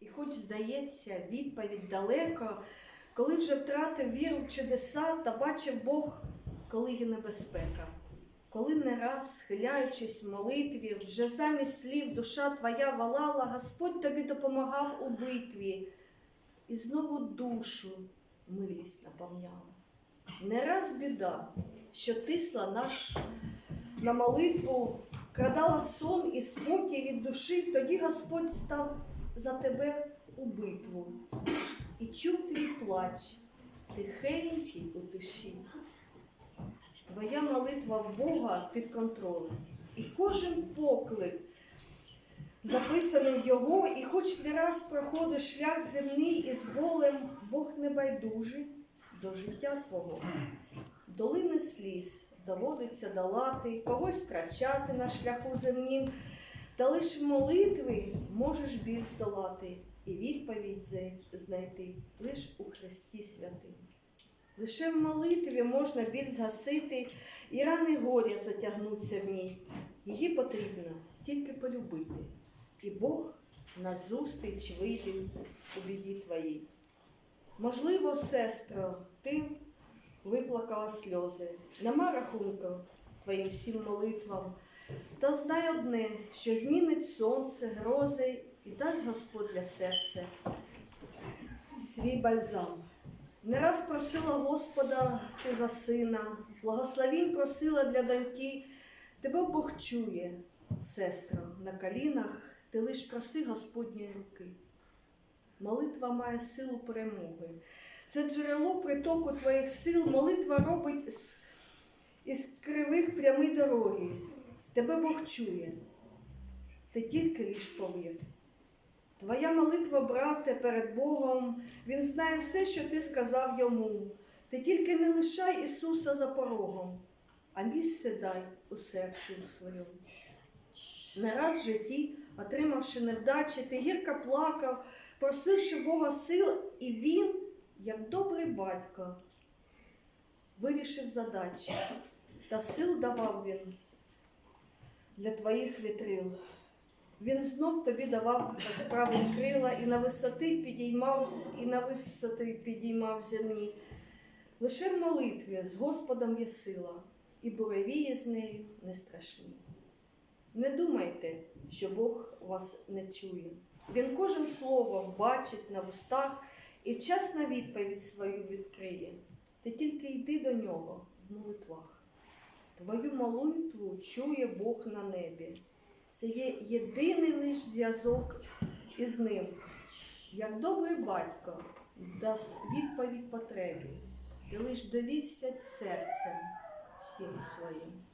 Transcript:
І хоч здається, відповідь далеко, коли вже втратив віру в чудеса та бачив Бог, коли є небезпека. Коли не раз, схиляючись в молитві, вже замість слів душа твоя валала, Господь тобі допомагав у битві і знову душу милість наповняла. Не раз біда, що тисла наш на молитву, крадала сон і спокій від душі, тоді Господь став за тебе у битву і чув твій плач, тихенький у тиші. Твоя молитва в Бога під контролем. І кожен поклик записаний в його, і хоч не раз проходиш шлях земний із болем, Бог не байдужий до життя твого. Долини сліз доводиться долати, когось втрачати на шляху земнім, та лиш в молитві можеш біль здолати і відповідь знайти лиш у Христі святим. Лише в молитві можна біль згасити і рани горя затягнуться в ній. Її потрібно тільки полюбити, і Бог назустріч вийде у біді твоїй. Можливо, сестро, ти виплакала сльози, нема рахунку твоїм всім молитвам. Та знай одне, що змінить сонце, грози і дасть Господь для серця свій бальзам. Не раз просила Господа ти за сина, благословінь просила для доньки. Тебе Бог чує, сестро, на колінах, ти лиш проси Господньої руки. Молитва має силу перемоги. Це джерело притоку твоїх сил. Молитва робить із кривих прямі дороги. Тебе Бог чує. Ти тільки повір. Твоя молитва, брате, перед Богом, Він знає все, що ти сказав йому. Ти тільки не лишай Ісуса за порогом, а місце дай у серці своєму. Не раз в житті, отримавши невдачі, ти гірко плакав, просивши Бога сил, і Він, як добрий батько, вирішив задачі, та сил давав він для твоїх вітрил. Він знов тобі давав розправні крила і на висоти підіймав, і на висоти підіймав земні. Лише в молитві з Господом є сила, і буревії з нею не страшні. Не думайте, що Бог вас не чує. Він кожен слово бачить на вустах і вчасно відповідь свою відкриє. Ти тільки йди до нього в молитвах. Твою молитву чує Бог на небі. Це є єдиний лиш зв'язок із ним. Як добрий батько дасть відповідь потребі, і лиш довідся серцем всім своїм.